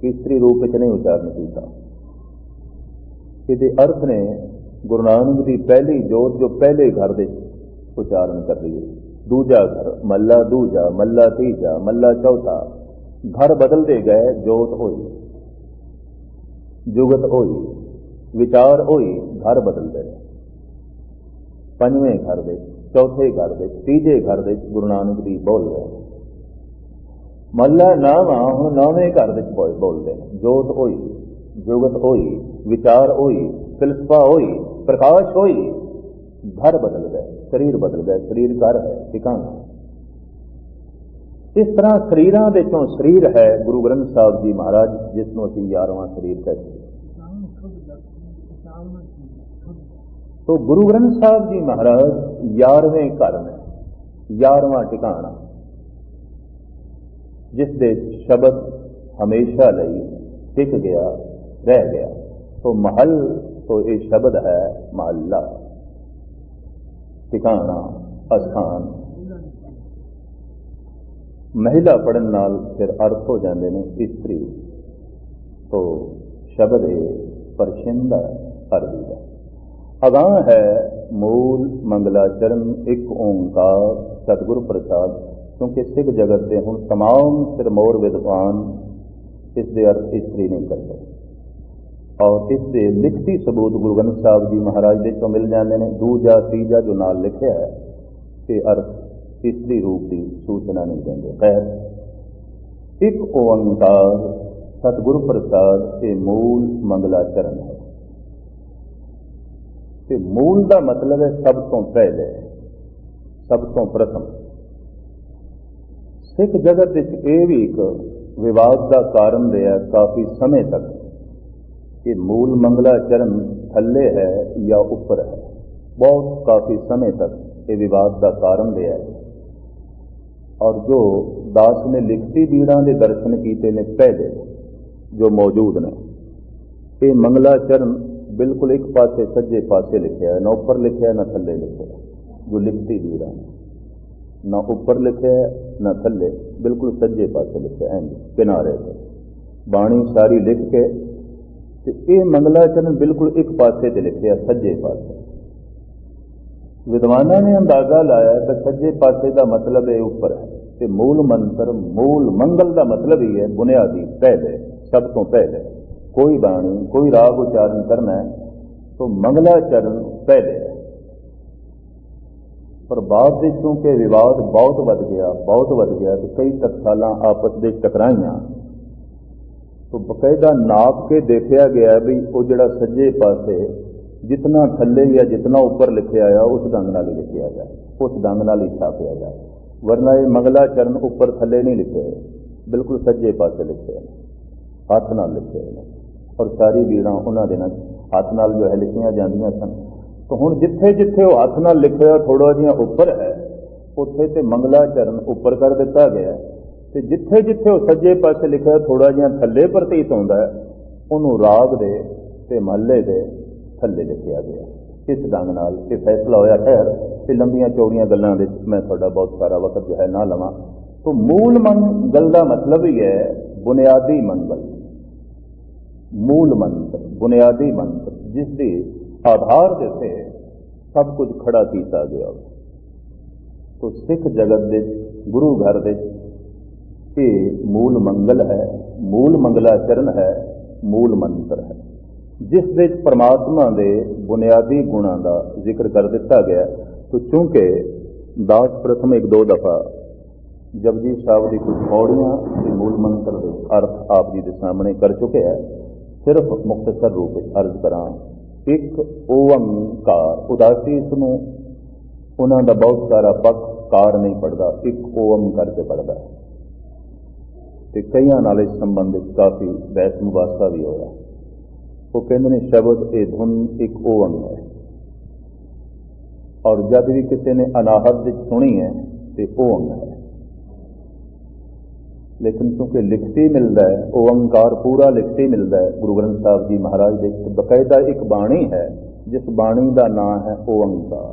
ਕਿ ਇਸਤਰੀ ਰੂਪ ਵਿੱਚ ਨਹੀਂ ਉਚਾਰਨ ਕੀਤਾ ਇਹਦੇ ਅਰਥ ਨੇ ਗੁਰੂ ਨਾਨਕ ਦੀ ਪਹਿਲੀ ਜੋਤ ਜੋ ਪਹਿਲੇ ਘਰ ਦੇ ਉਚਾਰਨ ਕਰ ਰਹੀ ਹੈ ਦੂਜਾ ਘਰ ਮੱਲਾ ਦੂਜਾ ਮੱਲਾ ਤੀਜਾ ਮੱਲਾ ਚੌਥਾ ਘਰ ਬਦਲਦੇ ਗਏ ਜੋਤ ਹੋਈ ਜੁਗਤ ਹੋਈ ਵਿਚਾਰ ਹੋਈ ਘਰ ਬਦਲਦੇ ਗਏ ਪੰਜਵੇਂ ਘਰ ਦੇ, ਚੌਥੇ ਘਰ ਦੇ, ਤੀਜੇ ਘਰ ਦੇ ਗੁਰੂ ਨਾਨਕ ਦੀ ਬੋਲ ਰਹੇ ਮੱਲਾ ਨਾਵਾਂ ਹੁਣ ਨੌਵੇਂ ਘਰ ਵਿੱਚ ਬੋਲਦੇ ਨੇ। ਜੋਤ ਹੋਈ ਜੁਗਤ ਹੋਈ ਵਿਚਾਰ ਹੋਈ ਫਿਲਸਫਾ ਹੋਈ ਪ੍ਰਕਾਸ਼ ਹੋਈ ਘਰ ਬਦਲ ਗਏ ਸਰੀਰ ਬਦਲ ਗਏ ਸਰੀਰ ਘਰ ਹੈ ਟਿਕਾਣਾ ਇਸ ਤਰ੍ਹਾਂ ਸਰੀਰਾਂ ਦੇ ਚੋਂ ਸਰੀਰ ਹੈ ਗੁਰੂ ਗ੍ਰੰਥ ਸਾਹਿਬ ਜੀ ਮਹਾਰਾਜ, ਜਿਸ ਨੂੰ ਅਸੀਂ 11ਵਾਂ ਸਰੀਰ ਕਹਿੰਦੇ ਸੋ ਗੁਰੂ ਗ੍ਰੰਥ ਸਾਹਿਬ ਜੀ ਮਹਾਰਾਜ 11ਵੇਂ ਘਰ ਨੇ 11ਵਾਂ ਟਿਕਾਣਾ। ਜਿਸ ਦੇ ਸ਼ਬਦ ਹਮੇਸ਼ਾ ਲਈ ਟਿਕ ਗਿਆ, ਰਹਿ ਗਿਆ। ਸੋ ਮਹਲ ਤੋ ਇਹ ਸ਼ਬਦ ਹੈ ਮਹੱਲਾ। ਟਿਕਾਣਾ, ਅਸਥਾਨ। ਮਹਿਲਾ ਪੜਨ ਨਾਲ ਫਿਰ ਅਰਥ ਹੋ ਜਾਂਦੇ ਨੇ ਇਸਤਰੀ। ਸੋ ਸ਼ਬਦ ਇਹ ਪਰਸ਼ਿੰਦਾ ਅਰਬੀ ਦਾ। ਅਗਾਹ ਹੈ ਮੂਲ ਮੰਗਲਾਚਰਨ ਇੱਕ ਓੰਕਾਰ ਸਤਿਗੁਰ ਪ੍ਰਸਾਦ ਕਿਉਂਕਿ ਸਿੱਖ ਜਗਤ ਦੇ ਹੁਣ तमाम ਸਿਰਮੌਰ ਵਿਦਵਾਨ ਇਸ ਦੇ ਅਰਥ ਇਸਤਰੀ ਨਹੀਂ ਕਰਦੇ ਔਰ ਇਸ ਦੇ ਲਿਖਤੀ ਸਬੂਤ ਗੁਰੂ ਗ੍ਰੰਥ ਸਾਹਿਬ ਜੀ ਮਹਾਰਾਜ ਦੇ ਚੋਂ ਮਿਲ ਜਾਂਦੇ ਨੇ ਦੂਜਾ ਤੀਜਾ ਜੋ ਨਾਲ ਲਿਖਿਆ ਹੈ ਤੇ ਅਰਥ ਇਸਤਰੀ ਰੂਪ ਦੀ ਸੂਚਨਾ ਨਹੀਂ ਦਿੰਦੇ ਖੈਰ ਇੱਕ ਓੰਕਾਰ ਸਤਿਗੁਰ ਪ੍ਰਸਾਦ ਇਹ ਮੂਲ ਮੰਗਲਾਚਰਨ ਹੈ ਤੇ ਮੂਲ ਦਾ ਮਤਲਬ ਹੈ ਸਭ ਤੋਂ ਪਹਿਲੇ, ਸਭ ਤੋਂ ਪ੍ਰਥਮ। ਸਿੱਖ ਜਗਤ ਵਿੱਚ ਇਹ ਵੀ ਇੱਕ ਵਿਵਾਦ ਦਾ ਕਾਰਨ ਰਿਹਾ ਕਾਫੀ ਸਮੇਂ ਤੱਕ ਕਿ ਮੂਲ ਮੰਗਲਾਚਰਨ ਥੱਲੇ ਹੈ ਜਾਂ ਉੱਪਰ ਹੈ। ਬਹੁਤ ਕਾਫੀ ਸਮੇਂ ਤੱਕ ਇਹ ਵਿਵਾਦ ਦਾ ਕਾਰਨ ਰਿਹਾ ਹੈ। ਔਰ ਜੋ ਦਾਸ ਨੇ ਲਿਖਤੀ ਬੀੜਾਂ ਦੇ ਦਰਸ਼ਨ ਕੀਤੇ ਨੇ ਪਹਿਲੇ, ਜੋ ਮੌਜੂਦ ਨੇ, ਇਹ ਮੰਗਲਾਚਰਨ ਬਿਲਕੁਲ ਇੱਕ ਪਾਸੇ ਸੱਜੇ ਪਾਸੇ ਲਿਖਿਆ ਹੈ, ਨਾ ਉੱਪਰ ਲਿਖਿਆ, ਨਾ ਥੱਲੇ ਲਿਖਿਆ। ਜੋ ਲਿਖਤੀ ਬੀੜਾਂ ਨਾ ਉੱਪਰ ਲਿਖਿਆ, ਨਾ ਥੱਲੇ, ਬਿਲਕੁਲ ਸੱਜੇ ਪਾਸੇ ਲਿਖਿਆ ਹੈ ਕਿਨਾਰੇ ਤੇ। ਬਾਣੀ ਸਾਰੀ ਲਿਖ ਕੇ ਤੇ ਇਹ ਮੰਗਲਾ ਮੰਗਲਾਚਰਨ ਬਿਲਕੁਲ ਇੱਕ ਪਾਸੇ ਤੇ ਲਿਖਿਆ, ਸੱਜੇ ਪਾਸੇ। ਵਿਦਵਾਨਾਂ ਨੇ ਅੰਦਾਜ਼ਾ ਲਾਇਆ ਕਿ ਸੱਜੇ ਪਾਸੇ ਦਾ ਮਤਲਬ ਇਹ ਉੱਪਰ ਹੈ ਤੇ ਮੂਲ ਮੰਤਰ, ਮੂਲ ਮੰਗਲ ਦਾ ਮਤਲਬ ਹੀ ਹੈ, ਬੁਨਿਆਦੀ ਪਹਿਲੇ, ਸਭ ਤੋਂ ਪਹਿਲੇ। ਕੋਈ ਬਾਣੀ ਕੋਈ ਰਾਗ ਉਚਾਰਨ ਕਰਨਾ ਹੈ ਤਾਂ ਮੰਗਲਾਚਰਨ ਪਹਿਲੇ ਹੈ ਪਰ ਬਾਅਦ ਵਿੱਚ ਕਿਉਂਕਿ ਵਿਵਾਦ ਬਹੁਤ ਵੱਧ ਗਿਆ ਬਹੁਤ ਵੱਧ ਗਿਆ ਤੇ ਕਈ ਟਕਸਾਲਾਂ ਆਪਸ ਵਿੱਚ ਟਕਰਾਈਆਂ ਤੋ ਬਕਾਇਦਾ ਨਾਪ ਕੇ ਦੇਖਿਆ ਗਿਆ ਵੀ ਉਹ ਜਿਹੜਾ ਸੱਜੇ ਪਾਸੇ ਜਿਤਨਾ ਥੱਲੇ ਜਾਂ ਜਿਤਨਾ ਉੱਪਰ ਲਿਖਿਆ ਆ ਉਸ ਢੰਗ ਨਾਲ ਹੀ ਲਿਖਿਆ ਜਾਏ ਉਸ ਢੰਗ ਨਾਲ ਹੀ ਛਾਪਿਆ ਜਾਏ ਵਰਨਾ ਇਹ ਮੰਗਲਾ ਚਰਨ ਉੱਪਰ ਥੱਲੇ ਨਹੀਂ ਲਿਖੇ ਹੋਏ ਬਿਲਕੁਲ ਸੱਜੇ ਪਾਸੇ ਲਿਖੇ ਹੋਏ ਨੇ ਹੱਥ ਔਰ ਸਾਰੀ ਬੀੜਾਂ ਉਹਨਾਂ ਦੇ ਨਾਲ, ਹੱਥ ਨਾਲ ਜੋ ਹੈ ਲਿਖੀਆਂ ਜਾਂਦੀਆਂ ਸਨ। ਤਾਂ ਹੁਣ ਜਿੱਥੇ ਜਿੱਥੇ ਉਹ ਹੱਥ ਨਾਲ ਲਿਖਿਆ ਥੋੜਾ ਜਿਹਾ ਉੱਪਰ ਹੈ, ਉੱਥੇ ਤੇ ਮੰਗਲਾ ਚਰਨ ਉੱਪਰ ਕਰ ਦਿੱਤਾ ਗਿਆ। ਹੈ ਤੇ ਜਿੱਥੇ ਜਿੱਥੇ ਉਹ ਸੱਜੇ ਪਾਸੇ ਲਿਖਿਆ ਥੋੜਾ ਜਿਹਾ ਥੱਲੇ ਪ੍ਰਤੀਤ ਹੁੰਦਾ ਉਹਨੂੰ ਰਾਗ ਦੇ ਤੇ ਮਹੱਲੇ ਦੇ ਥੱਲੇ ਲਿਖਿਆ ਗਿਆ। ਇਸ ਢੰਗ ਨਾਲ ਇਹ ਫੈਸਲਾ ਹੋਇਆ, ਖੈਰ ਤੇ ਲੰਬੀਆਂ ਚੌੜੀਆਂ ਗੱਲਾਂ ਦੇ ਵਿੱਚ ਮੈਂ ਤੁਹਾਡਾ ਬਹੁਤ ਸਾਰਾ ਵਕਤ ਜੋ ਹੈ ਨਾ ਲਵਾਂ। ਤੋਂ ਮੂਲ ਮੰਗਲ ਦਾ ਮਤਲਬ ਹੀ ਹੈ ਬੁਨਿਆਦੀ ਮੰਗਲ ਮੂਲ ਮੰਤਰ ਬੁਨਿਆਦੀ ਮੰਤਰ ਜਿਸ ਦੇ ਆਧਾਰ ਦੇ ਤੇ ਸਭ ਕੁਝ ਖੜਾ ਕੀਤਾ ਗਿਆ ਤੋ ਸਿੱਖ ਜਗਤ ਦੇ, ਗੁਰੂ ਘਰ ਦੇ, ਇਹ ਮੂਲ ਮੰਗਲ ਹੈ, ਮੂਲ ਮੰਗਲਾਚਰਨ ਹੈ, ਮੂਲ ਮੰਤਰ ਹੈ। ਜਿਸ ਵਿੱਚ ਪਰਮਾਤਮਾ ਦੇ ਬੁਨਿਆਦੀ ਗੁਣਾਂ ਦਾ ਜ਼ਿਕਰ ਕਰ ਦਿੱਤਾ ਗਿਆ, ਤੋ ਚੂੰਕਿ ਦਾਸ ਪ੍ਰਥਮ ਇੱਕ ਦੋ ਦਫਾ ਜਪਜੀ ਸਾਹਿਬ ਦੀ ਕੁਝ ਪੌੜੀਆਂ ਤੇ ਮੂਲ ਮੰਤਰ ਦੇ ਅਰਥ ਆਪ ਜੀ ਦੇ ਸਾਹਮਣੇ ਕਰ ਚੁੱਕੇ ਹੈ ਸਿਰਫ ਮੁਖਤਸਰ ਰੂਪ ਵਿੱਚ ਅਰਜ਼ ਕਰਾਂ, ਇੱਕ ਓੰਕਾਰ ਉਦਾਸੀ ਇਸ ਨੂੰ ਉਹਨਾਂ ਦਾ ਬਹੁਤ ਸਾਰਾ ਪੱਖ ਕਾਰ ਨਹੀਂ ਪੜਦਾ ਇੱਕ ਓਮ ਕਰਕੇ ਪੜਦਾ ਤੇ ਕਈਆਂ ਨਾਲ ਇਸ ਸੰਬੰਧ ਵਿੱਚ ਕਾਫੀ ਬਹਿਸ ਮੁਬਾਸਾ ਵੀ ਹੋਇਆ। ਉਹ ਕਹਿੰਦੇ ਨੇ, ਸ਼ਬਦ ਇਹ ਧੁਨ ਇੱਕ ਓਮ ਹੈ। ਔਰ ਜਦ ਵੀ ਕਿਸੇ ਨੇ ਅਨਾਹਤ ਵਿੱਚ ਸੁਣੀ ਹੈ, ਤੇ ਓਮ ਹੈ। ਲੇਕਿਨ ਕਿਉਂਕਿ ਲਿਖਤੀ ਮਿਲਦਾ ਹੈ ਓੰਕਾਰ ਪੂਰਾ ਲਿਖਤੀ ਮਿਲਦਾ ਹੈ, ਗੁਰੂ ਗ੍ਰੰਥ ਸਾਹਿਬ ਜੀ ਮਹਾਰਾਜ ਦੇ ਇੱਕ ਬਕਾਇਦਾ ਇੱਕ ਬਾਣੀ ਹੈ, ਜਿਸ ਬਾਣੀ ਦਾ ਨਾਮ ਹੈ ਓੰਕਾਰ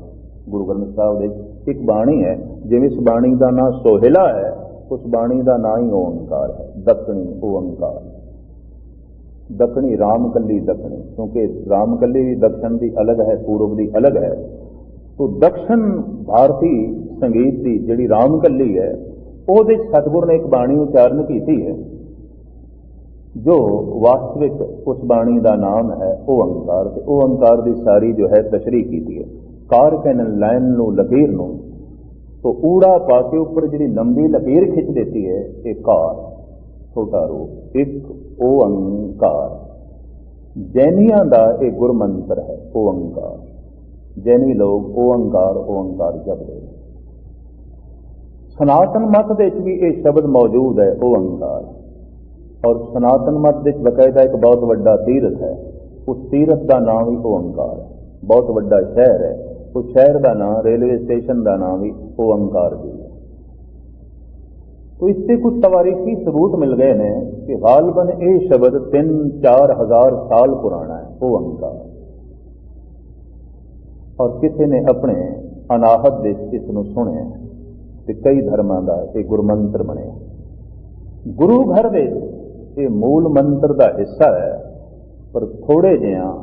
ਗੁਰੂ ਗ੍ਰੰਥ ਸਾਹਿਬ ਦੇ ਇੱਕ ਬਾਣੀ ਹੈ, ਜਿਵੇਂ ਇਸ ਬਾਣੀ ਦਾ ਨਾਮ ਸੋਹਿਲਾ ਹੈ, ਉਸ ਬਾਣੀ ਦਾ ਨਾਮ ਹੀ ਓੰਕਾਰ ਹੈ ਦਸਣੀ ਓੰਕਾਰ ਦੱਖਣੀ ਰਾਮ ਕੱਲੀ ਦੱਖਣੀ, ਕਿਉਂਕਿ ਰਾਮਕੱਲੀ ਵੀ ਦਕਸ਼ਨ ਦੀ ਅਲੱਗ ਹੈ, ਪੂਰਬ ਦੀ ਅਲੱਗ ਹੈ। ਤੋ ਦਕਸ਼ਨ ਭਾਰਤੀ ਸੰਗੀਤ ਦੀ ਜਿਹੜੀ ਰਾਮਕੱਲੀ ਹੈ ਉਹਦੇ ਸਤਿਗੁਰ ਨੇ ਇੱਕ ਬਾਣੀ ਉਚਾਰਨ ਕੀਤੀ ਹੈ, ਜੋ ਵਾਸਤਵਿਕ ਉਸ ਬਾਣੀ ਦਾ ਨਾਮ ਹੈ, ਉਹ ਓੰਕਾਰ ਤੇ ਅੰਕਾਰ ਦੀ ਸਾਰੀ ਜੋ ਹੈ ਤਸ਼ਰੀਹ ਕੀਤੀ ਹੈ। ਕਾਰ ਕੈਨ ਲਾਈਨ ਨੂੰ, ਲਕੀਰ ਨੂੰ, ਤੋ ਊੜਾ ਪਾ ਕੇ ਉੱਪਰ ਜਿਹੜੀ ਲੰਬੀ ਲਕੀਰ ਖਿੱਚ ਦਿੱਤੀ ਹੈ, ਇਹ ਕਾਰ, ਛੋਟਾ ਰੂਪ, ਇੱਕ ਓੰਕਾਰ ਜੈਨੀਆਂ ਦਾ ਇਹ ਗੁਰਮੰਤਰ ਹੈ ਓੰਕਾਰ ਜੈਨੀ ਲੋਕ ਉਹ ਅੰਕਾਰ ਓੰਕਾਰ ਅੰਕਾਰ ਜਪਦੇ ਸਨਾਤਨ ਮਤ ਦੇ ਵਿੱਚ ਵੀ ਇਹ ਸ਼ਬਦ ਮੌਜੂਦ ਹੈ ਓੰਕਾਰ ਔਰ ਸਨਾਤਨ ਮਤ ਵਿੱਚ ਬਕਾਇਦਾ ਇੱਕ ਬਹੁਤ ਵੱਡਾ ਤੀਰਥ ਹੈ ਉਸ ਤੀਰਥ ਦਾ ਨਾਮ ਵੀ ਓੰਕਾਰ ਹੈ ਬਹੁਤ ਵੱਡਾ ਸ਼ਹਿਰ ਹੈ ਉਸ ਸ਼ਹਿਰ ਦਾ ਨਾਮ ਰੇਲਵੇ ਸਟੇਸ਼ਨ ਦਾ ਨਾਮ ਵੀ ਓੰਕਾਰ ਜੀ ਹੈ तो इससे कुछ तवारीखी सबूत मिल गए ने कि गालबन ये शब्द तीन चार हजार साल पुराना है वो अंकार ਔਰ ਕਿਸੇ ਨੇ ਆਪਣੇ ਅਨਾਹਤ ਦੇ ਇਸ ਨੂੰ ਸੁਣਿਆ ਤੇ ਕਈ ਧਰਮਾਂ ਦਾ ਇਹ ਗੁਰਮੰਤਰ ਬਣਿਆ। ਗੁਰੂ ਘਰ ਦੇ ਇਹ ਮੂਲ ਮੰਤਰ ਦਾ ਹਿੱਸਾ ਹੈ, ਪਰ ਥੋੜੇ ਜਿਹਾ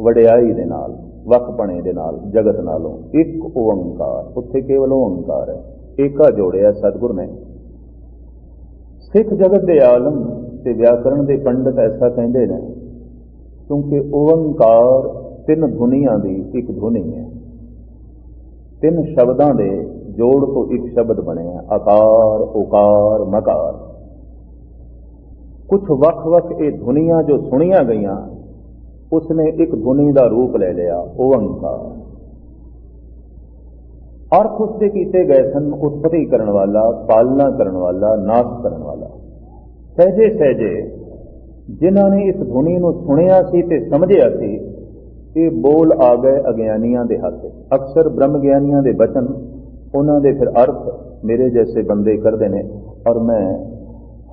ਵਡਿਆਈ ਦੇ ਨਾਲ ਵਕਪਣੇ ਦੇ ਨਾਲ, ਜਗਤ ਨਾਲੋਂ ਇੱਕ ਓੰਕਾਰ, ਉੱਥੇ ਕੇਵਲ ਓੰਕਾਰ ਹੈ, ਏਕਾ ਜੋੜਿਆ ਸਤਿਗੁਰ ਨੇ। ਸਿੱਖ ਜਗਤ ਦੇ ਆਲਮ ਤੇ ਵਿਆਕਰਣ ਦੇ ਪੰਡਤ ਐਸਾ ਕਹਿੰਦੇ ਨੇ, ਕਿਉਂਕਿ ਓੰਕਾਰ ਤਿੰਨ ਧੁਨੀਆਂ ਦੀ ਇੱਕ ਧੁਨੀ ਹੈ। ਤਿੰਨ ਸ਼ਬਦਾਂ ਦੇ ਜੋੜ ਤੋਂ ਇੱਕ ਸ਼ਬਦ ਬਣਿਆ, ਆਕਾਰ ਓਕਾਰ ਮਕਾਰ। ਕੁਝ ਵੱਖ-ਵੱਖ ਇਹ ਧੁਨੀਆਂ ਜੋ ਸੁਣੀਆਂ ਗਈਆਂ, ਉਸਨੇ ਇੱਕ ਧੁਨੀ ਦਾ ਰੂਪ ਲੈ ਲਿਆ ਓੰਕਾਰ ਅਰਥ ਉਸਦੇ ਕੀਤੇ ਗਏ ਸਨ, ਉਤਪਤੀ ਕਰਨ ਵਾਲਾ, ਪਾਲਣਾ ਕਰਨ ਵਾਲਾ, ਨਾਸ਼ ਕਰਨ ਵਾਲਾ। ਸਹਜੇ ਸਹਜੇ, ਜਿਨ੍ਹਾਂ ਨੇ ਇਸ ਧੁਨੀ ਨੂੰ ਸੁਣਿਆ ਸੀ ਤੇ ਸਮਝਿਆ ਸੀ, ਇਹ ਬੋਲ ਆ ਗਏ ਅਗਿਆਨੀਆਂ ਦੇ ਹੱਥ। ਅਕਸਰ ਬ੍ਰਹਮ ਗਿਆਨੀਆਂ ਦੇ ਬਚਨ ਉਹਨਾਂ ਦੇ ਫਿਰ ਅਰਥ ਮੇਰੇ ਜੈਸੇ ਬੰਦੇ ਕਰਦੇ ਨੇ ਔਰ ਮੈਂ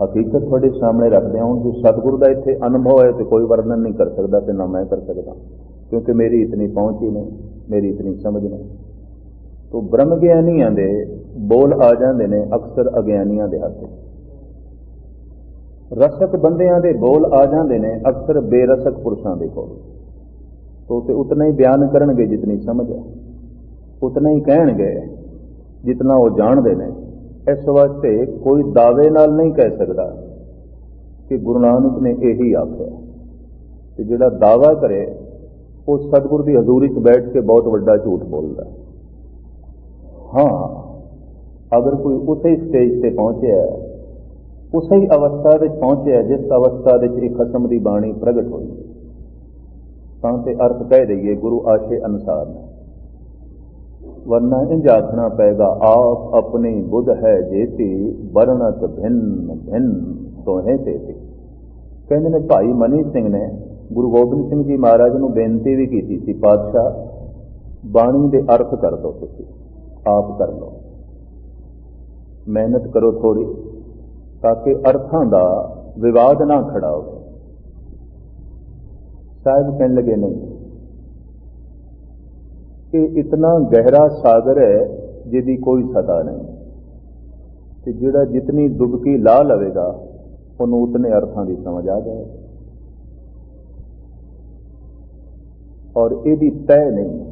ਹਕੀਕਤ ਤੁਹਾਡੇ ਸਾਹਮਣੇ ਰੱਖਦੇ ਹਾਂ ਜੋ ਸਤਿਗੁਰੂ ਦਾ ਇੱਥੇ ਅਨੁਭਵ ਹੈ ਤੇ ਕੋਈ ਵਰਣਨ ਨਹੀਂ ਕਰ ਸਕਦਾ ਤੇ ਨਾ ਮੈਂ ਕਰ ਸਕਦਾ। ਕਿਉਂਕਿ ਮੇਰੀ ਇਤਨੀ ਪਹੁੰਚ ਹੀ ਨਹੀਂ, ਮੇਰੀ ਇਤਨੀ ਸਮਝ ਨਹੀਂ। ਤੋ ਬ੍ਰਹਮ ਗਿਆਨੀਆਂ ਦੇ ਬੋਲ ਆ ਜਾਂਦੇ ਨੇ ਅਕਸਰ ਅਗਿਆਨੀਆਂ ਦੇ ਹੱਥ। ਰਸਕ ਬੰਦਿਆਂ ਦੇ ਬੋਲ ਆ ਜਾਂਦੇ ਨੇ ਅਕਸਰ ਬੇਰਸਕ ਪੁਰਸ਼ਾਂ ਦੇ ਕੋਲ। ਤੋ ਤੇ ਉਤਨਾ ਹੀ ਬਿਆਨ ਕਰਨਗੇ ਜਿਤਨੀ ਸਮਝ ਹੈ, ਉਤਨਾ ਹੀ ਕਹਿਣਗੇ। ਜਿਤਨਾ ਉਹ ਜਾਣਦੇ ਨੇ, ਇਸ ਵਾਸਤੇ ਕੋਈ ਦਾਅਵੇ ਨਾਲ ਨਹੀਂ ਕਹਿ ਸਕਦਾ ਕਿ ਗੁਰੂ ਨਾਨਕ ਨੇ ਇਹੀ ਆਖਿਆ। ਤੇ ਜਿਹੜਾ ਦਾਵਾ ਕਰੇ, ਉਹ ਸਤਿਗੁਰ ਦੀ ਹਜ਼ੂਰੀ 'ਚ ਬੈਠ ਕੇ ਬਹੁਤ ਵੱਡਾ ਝੂਠ ਬੋਲਦਾ। ਹਾਂ, ਅਗਰ ਕੋਈ ਉਸੇ ਸਟੇਜ ਤੇ ਪਹੁੰਚਿਆ, ਉਸੇ ਹੀ ਅਵਸਥਾ ਵਿੱਚ ਪਹੁੰਚਿਆ, ਜਿਸ ਅਵਸਥਾ ਵਿੱਚ ਇਹ ਖਸਮ ਦੀ ਬਾਣੀ ਪ੍ਰਗਟ ਹੋਈ, ਤਾਂ ਤੇ ਅਰਥ ਕਹਿ ਦਈਏ ਗੁਰੂ ਆਸ਼ੇ ਅਨੁਸਾਰ। ਨੇ ਵਰਨਾ ਇੰਜ ਆਖਣਾ ਪਏਗਾ ਆਪ ਆਪਣੀ ਬੁੱਧ ਹੈ ਜੇਤੀ, ਵਰਣਤ ਭਿੰਨ ਭਿੰਨ ਤੋਹੇ ਤੇਤੀ ਕਹਿੰਦੇ ਨੇ ਭਾਈ ਮਨੀ ਸਿੰਘ ਨੇ ਗੁਰੂ ਗੋਬਿੰਦ ਸਿੰਘ ਜੀ ਮਹਾਰਾਜ ਨੂੰ ਬੇਨਤੀ ਵੀ ਕੀਤੀ ਸੀ, ਪਾਤਸ਼ਾਹ, ਬਾਣੀ ਦੇ ਅਰਥ ਕਰ ਦੋ ਤੁਸੀਂ, ਆਪ ਕਰ ਲਓ। ਮਿਹਨਤ ਕਰੋ ਥੋੜੀ ਤਾਂ ਕਿ ਅਰਥਾਂ ਦਾ ਵਿਵਾਦ ਨਾ ਖੜਾ ਹੋਵੇ। ਸਾਹਿਬ ਕਹਿਣ ਲੱਗੇ, ਨਹੀਂ ਇਹ ਇਤਨਾ ਗਹਿਰਾ ਸਾਗਰ ਹੈ ਜਿਹਦੀ ਕੋਈ ਸਤਾ ਨਹੀਂ। ਤੇ ਜਿਹੜਾ ਜਿਤਨੀ ਡੁਬਕੀ ਲਾ ਲਵੇਗਾ, ਉਹਨੂੰ ਉਤਨੇ ਅਰਥਾਂ ਦੀ ਸਮਝ ਆ ਜਾਏ। ਔਰ ਇਹਦੀ ਤੈ ਨਹੀਂ।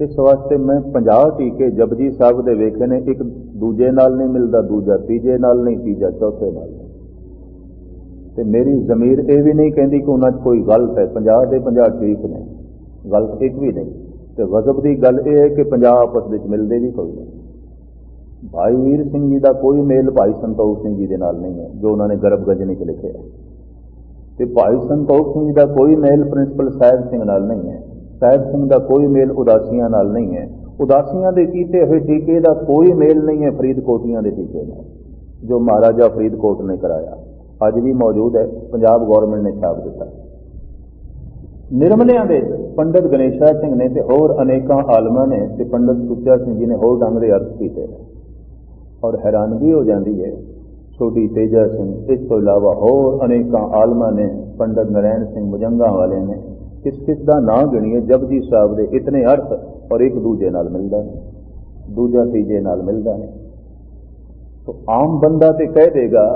ਇਸ ਵਾਸਤੇ ਮੈਂ 50 ਟੀਕੇ ਜਪਜੀ ਸਾਹਿਬ ਦੇ ਵੇਖੇ ਨੇ, ਇੱਕ ਦੂਜੇ ਨਾਲ ਨਹੀਂ ਮਿਲਦਾ, ਦੂਜਾ ਤੀਜੇ ਨਾਲ ਨਹੀਂ, ਤੀਜਾ ਚੌਥੇ ਨਾਲ ਨਹੀਂ। ਤੇ ਮੇਰੀ ਜ਼ਮੀਰ ਇਹ ਵੀ ਨਹੀਂ ਕਹਿੰਦੀ ਕਿ ਉਹਨਾਂ 'ਚ ਕੋਈ ਗਲਤ ਹੈ। 50 ਦੇ 50 ਠੀਕ ਨੇ। ਗਲਤ ਇੱਕ ਵੀ ਨਹੀਂ। ਤੇ ਗਜ਼ਬ ਦੀ ਗੱਲ ਇਹ ਹੈ ਕਿ 50 ਆਪਸ ਵਿੱਚ ਮਿਲਦੇ ਵੀ ਕੋਈ। ਨਹੀਂ ਭਾਈ ਵੀਰ ਸਿੰਘ ਜੀ ਦਾ ਕੋਈ ਮੇਲ ਭਾਈ ਸੰਤੋਖ ਸਿੰਘ ਜੀ ਦੇ ਨਾਲ ਨਹੀਂ ਹੈ, ਜੋ ਉਹਨਾਂ ਨੇ ਗਰਭ ਗਜਨੀ 'ਚ ਲਿਖਿਆ ਹੈ। ਤੇ ਭਾਈ ਸੰਤੋਖ ਸਿੰਘ ਜੀ ਦਾ ਕੋਈ ਮੇਲ ਪ੍ਰਿੰਸੀਪਲ ਸਾਹਿਬ ਸਿੰਘ ਨਾਲ ਨਹੀਂ ਹੈ। ਸਾਹਿਬ ਸਿੰਘ ਦਾ ਕੋਈ ਮੇਲ ਉਦਾਸੀਆਂ ਨਾਲ ਨਹੀਂ ਹੈ। ਉਦਾਸੀਆਂ ਦੇ ਕੀਤੇ ਹੋਏ ਟੀਕੇ ਦਾ ਕੋਈ ਮੇਲ ਨਹੀਂ ਹੈ ਫਰੀਦਕੋਟੀਆਂ ਦੇ ਟੀਕੇ ਨਾਲ, ਜੋ ਮਹਾਰਾਜਾ ਫਰੀਦਕੋਟ ਨੇ ਕਰਾਇਆ। ਅੱਜ ਵੀ ਮੌਜੂਦ ਹੈ, ਪੰਜਾਬ ਗਵਰਨਮੈਂਟ ਨੇ ਛਾਪ ਦਿੱਤਾ। ਨਿਰਮਲਿਆਂ ਦੇ ਪੰਡਤ ਗਣੇਸ਼ਾ ਸਿੰਘ ਨੇ ਤੇ ਹੋਰ ਅਨੇਕਾਂ ਆਲਮਾਂ ਨੇ ਤੇ ਪੰਡਤ ਸੁੱਚਾ ਸਿੰਘ ਜੀ ਨੇ ਹੋਰ ਢੰਗ ਦੇ ਅਰਥ ਕੀਤੇ ਨੇ। ਔਰ ਹੈਰਾਨਗੀ ਹੋ ਜਾਂਦੀ ਹੈ, ਛੋਟੀ ਤੇਜਾ ਸਿੰਘ, ਇਸ ਤੋਂ ਇਲਾਵਾ ਹੋਰ ਅਨੇਕਾਂ ਆਲਮਾਂ ਨੇ, ਪੰਡਤ ਨਰੈਣ ਸਿੰਘ ਮੁਜੰਗਾ ਵਾਲੇ ਨੇ, ਕਿਸ ਕਿਸ ਦਾ ਨਾਂ ਗਿਣੀਏ, ਜਪਜੀ ਸਾਹਿਬ ਦੇ ਇਤਨੇ ਅਰਥ ਔਰ ਇੱਕ ਦੂਜੇ ਨਾਲ ਮਿਲਦਾ ਨਹੀਂ, ਦੂਜਾ ਤੀਜੇ ਨਾਲ ਮਿਲਦਾ ਨਹੀਂ। ਤੋ ਆਮ ਬੰਦਾ ਤੇ ਕਹਿ ਦੇਗਾ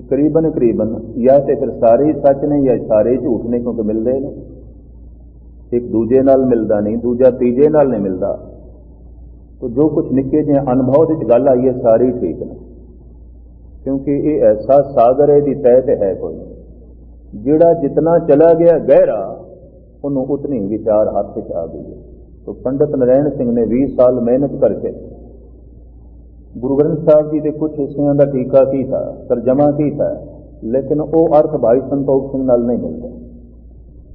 ਕਿ ਕਰੀਬਨ ਕਰੀਬਨ ਜਾਂ ਤੇ ਫਿਰ ਸਾਰੇ ਸੱਚ ਨੇ ਜਾਂ ਸਾਰੇ ਝੂਠ ਨੇ ਕਿਉਂਕਿ ਮਿਲਦੇ ਨੇ। ਇੱਕ ਦੂਜੇ ਨਾਲ ਮਿਲਦਾ ਨਹੀਂ, ਦੂਜਾ ਤੀਜੇ ਨਾਲ ਨਹੀਂ ਮਿਲਦਾ। ਤੋ ਜੋ ਕੁਝ ਨਿੱਕੇ ਜਿਹੇ ਅਨੁਭਵ ਦੇ ਵਿੱਚ ਗੱਲ ਆਈ ਹੈ, ਸਾਰੀ ਠੀਕ ਨੇ। ਕਿਉਂਕਿ ਇਹ ਐਸਾ ਸਾਗਰ ਹੈ ਦੀ ਤਹਿ ਤੇ ਹੈ ਕੋਈ ਜਿਹੜਾ ਜਿਤਨਾ ਚਲਾ ਗਿਆ ਗਹਿਰਾ, ਉਹਨੂੰ ਉਤਨੀ ਵਿਚਾਰ ਹੱਥ 'ਚ ਆ ਗਈ ਹੈ। ਤੋ ਪੰਡਤ ਨਰੈਣ ਸਿੰਘ ਨੇ 20 ਸਾਲ ਮਿਹਨਤ ਕਰਕੇ ਗੁਰੂ ਗ੍ਰੰਥ ਸਾਹਿਬ ਜੀ ਦੇ ਕੁਝ ਹਿੱਸਿਆਂ ਦਾ ਟੀਕਾ ਕੀਤਾ, ਤਰਜਮਾ ਕੀਤਾ, ਲੇਕਿਨ ਉਹ ਅਰਥ ਭਾਈ ਸੰਤੋਖ ਸਿੰਘ ਨਾਲ ਨਹੀਂ ਮਿਲਦਾ।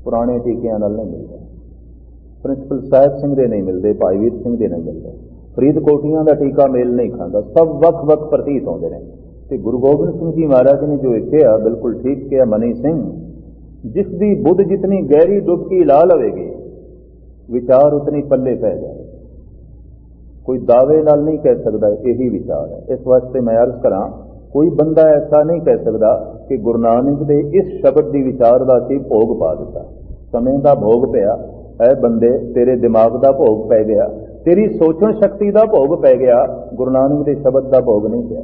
ਪੁਰਾਣੇ ਟੀਕਿਆਂ ਨਾਲ ਨਹੀਂ ਮਿਲਦਾ। ਪ੍ਰਿੰਸੀਪਲ ਸਾਹਿਬ ਸਿੰਘ ਦੇ ਨਹੀਂ ਮਿਲਦੇ, ਭਾਈ ਵੀਰ ਸਿੰਘ ਦੇ ਨਹੀਂ ਮਿਲਦੇ। ਫਰੀਦ ਕੋਟੀਆਂ ਦਾ ਟੀਕਾ ਮੇਲ ਨਹੀਂ ਖਾਂਦਾ, ਸਭ ਵੱਖ-ਵੱਖ ਪ੍ਰਤੀਤ ਹੁੰਦੇ ਨੇ। ਤੇ ਗੁਰੂ ਗੋਬਿੰਦ ਸਿੰਘ ਜੀ ਮਹਾਰਾਜ ਨੇ ਜੋ ਇਹ ਕਿਹਾ ਬਿਲਕੁਲ ਠੀਕ ਕਿਹਾ, ਮਨੀ ਸਿੰਘ, ਜਿਸ ਦੀ ਬੁੱਧ ਜਿਤਨੀ ਗਹਿਰੀ ਡੁਬਕੀ ਲਾ ਲਵੇਗੀ, ਵਿਚਾਰ ਉਤਨੀ ਪੱਲੇ ਪੈ ਜਾਏ। ਕੋਈ ਦਾਅਵੇ ਨਾਲ ਨਹੀਂ ਕਹਿ ਸਕਦਾ, ਇਹੀ ਵਿਚਾਰ ਹੈ। ਇਸ ਵਾਸਤੇ ਮੈਂ ਅਰਜ਼ ਕਰਾਂ, ਕੋਈ ਬੰਦਾ ਐਸਾ ਨਹੀਂ ਕਹਿ ਸਕਦਾ ਕਿ ਗੁਰੂ ਨਾਨਕ ਦੇ ਇਸ ਸ਼ਬਦ ਦੀ ਵਿਚਾਰ ਦਾ ਸੀ ਭੋਗ ਪਾ ਦਿੱਤਾ। ਸਮੇਂ ਦਾ ਭੋਗ ਪਿਆ, ਐ ਬੰਦੇ, ਤੇਰੇ ਦਿਮਾਗ ਦਾ ਭੋਗ ਪੈ ਗਿਆ, ਤੇਰੀ ਸੋਚਣ ਸ਼ਕਤੀ ਦਾ ਭੋਗ ਪੈ ਗਿਆ, ਗੁਰੂ ਨਾਨਕ ਦੇ ਸ਼ਬਦ ਦਾ ਭੋਗ ਨਹੀਂ ਪਿਆ।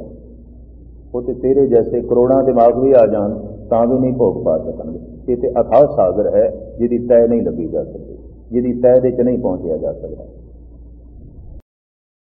ਉਹ ਤੇ ਤੇਰੇ ਜੈਸੇ ਕਰੋੜਾਂ ਦਿਮਾਗ ਵੀ ਆ ਜਾਣ, ਤਾਂ ਵੀ ਨਹੀਂ ਭੋਗ ਪਾ ਸਕਣਗੇ। ਇਹ ਤੇ ਅਥਾਹ ਸਾਗਰ ਹੈ, ਜਿਹਦੀ ਤੈ ਨਹੀਂ ਲੱਗੀ ਜਾ ਸਕਦੀ, ਜਿਹਦੀ ਤੈ ਦੇ ਚ ਨਹੀਂ ਪਹੁੰਚਿਆ ਜਾ ਸਕਦਾ।